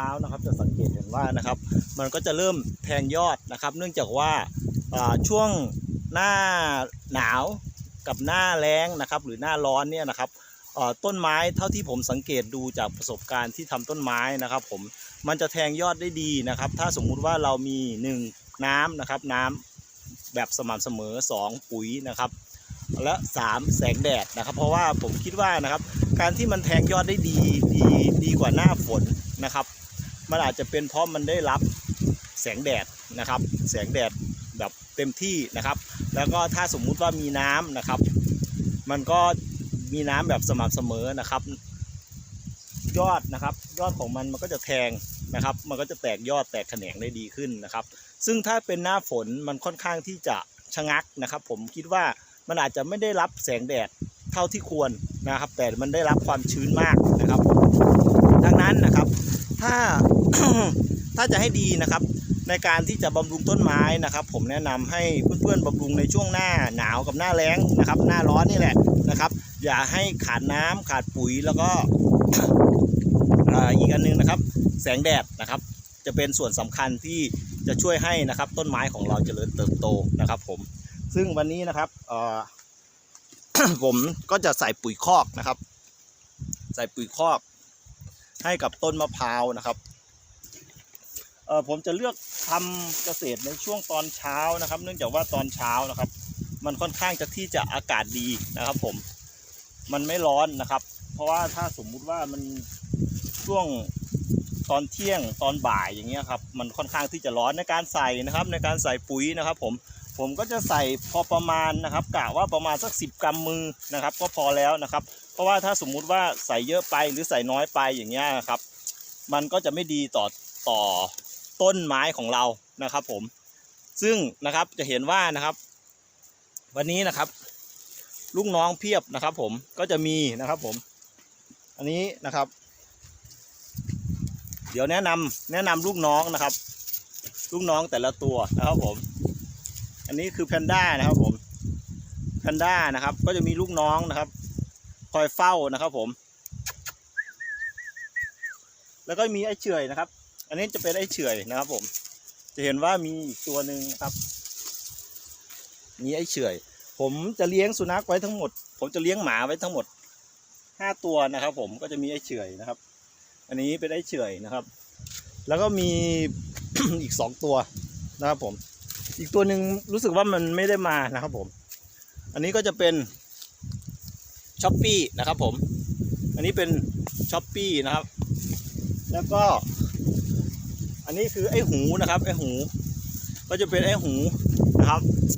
ร้าวนะครับ จะสังเกตเห็นว่านะครับ มันก็จะเริ่มแทงยอดนะครับ เนื่องจากว่าาช่วงหน้าหนาวกับหน้าแล้งนะครับ หรือหน้าร้อนเนี่ยนะครับต้นไม้เท่าที่ผมสังเกตดูจากประสบการณ์ที่ทำต้นไม้นะครับ ผมมันจะแทงยอดได้ดีนะครับ ถ้าสมมุติว่าเรามีหนึ่งน้ำนะครับ น้ำแบบสม่ำเสมอสองปุ๋ยนะครับและสามแสงแดดนะครับ เพราะว่าผมคิดว่านะครับ การที่มันแทงยอดได้ดีดีดีกว่าหน้าฝนนะครับ มันอาจจะเป็นเพราะมันได้รับแสงแดดนะครับ แสงแดดแบบเต็มที่นะครับ แล้วก็ถ้าสมมุติว่ามีน้ำนะครับ มันก็มีน้ำแบบสม่ำเสมอนะครับ ยอดนะครับ ยอดของมันมันก็จะแทงนะครับ มันก็จะแตกยอดแตกแขนงได้ดีขึ้นนะครับ ซึ่งถ้าเป็นหน้าฝนมันค่อนข้างที่จะชะงักนะครับ ผมคิดว่ามันอาจจะไม่ได้รับแสงแดดเท่าที่ควรนะครับ แต่มันได้รับความชื้นมากนะครับ ดังนั้นนะครับ ถ้า ถ้าจะให้ดีนะครับ ในการที่จะบำรุงต้นไม้นะครับ ผมแนะนำให้เพื่อนๆบำรุงในช่วงหน้าหนาวกับหน้าแล้งนะครับ หน้าร้อนนี่แหละนะครับ อย่าให้ขาดน้ำขาดปุ๋ยแล้วก็อีกอันนึงนะครับ แสงแดดนะครับ จะเป็นส่วนสำคัญที่จะช่วยให้นะครับ ต้นไม้ของเราเจริญเติบโตนะครับ ผม ซึ่งวันนี้นะครับผมก็จะใส่ปุ๋ยคอกนะครับ ใส่ปุ๋ยคอกให้กับต้นมะพร้าวนะครับ ผมจะเลือกทำเกษตรในช่วงตอนเช้านะครับ เนื่องจากว่าตอนเช้านะครับ มันค่อนข้างจะที่จะอากาศดีนะครับ ผมมันไม่ร้อนนะครับ เพราะว่าถ้าสมมุติว่ามันช่วงตอนเที่ยงตอนบ่ายอย่างเงี้ยครับมันค่อนข้างที่จะร้อนในการใส่นะครับ ในการใส่ปุ๋ยนะครับ ผมผมก็จะใส่พอประมาณนะครับกะว่าประมาณสักสิบกรัมมือนะครับ ก็พอแล้วนะครับ เพราะว่าถ้าสมมุติว่าใส่เยอะไปหรือใส่น้อยไปอย่างเงี้ยครับ มันก็จะไม่ดีต่อต่อ ต้นไม้ของเรานะครับ ผม ซึ่งนะครับจะเห็นว่านะครับ วันนี้นะครับ ลูกน้องเพียบนะครับ ผมก็จะมีนะครับ ผม อันนี้นะครับ เดี๋ยวแนะนำแนะนำลูกน้องนะครับ ลูกน้องแต่ละตัวนะครับผม อันนี้คือแพนด้านะครับ ผมแพนด้านะครับ ก็จะมีลูกน้องนะครับ คอยเฝ้านะครับ ผม แล้วก็มีไอ้เฉยนะครับ อันนี้จะเป็นไอ้เฉอยนะครับผม จะเห็นว่ามีอีกตัวหนึ่งครับ มีไอ้เฉอยผมจะเลี้ยงสุนัขไว้ทั้งหมด ผมจะเลี้ยงหมาไว้ทั้งหมดห้าตัวนะครับ ผมก็จะมีไอ้เฉอยนะครับ อันนี้เป็นไอ้เฉอยนะครับ แล้วก็มีอีกสองตัวนะครับผม อีกตัวหนึ่งรู้สึกว่ามันไม่ได้มานะครับผม อันนี้ก็จะเป็นช้อปปี้นะครับผม อันนี้เป็นช้อปปี้นะครับ แล้วก็ อันนี้คือไอ้หูนะครับไอ้หู ก็จะเป็นไอ้หูนะครับ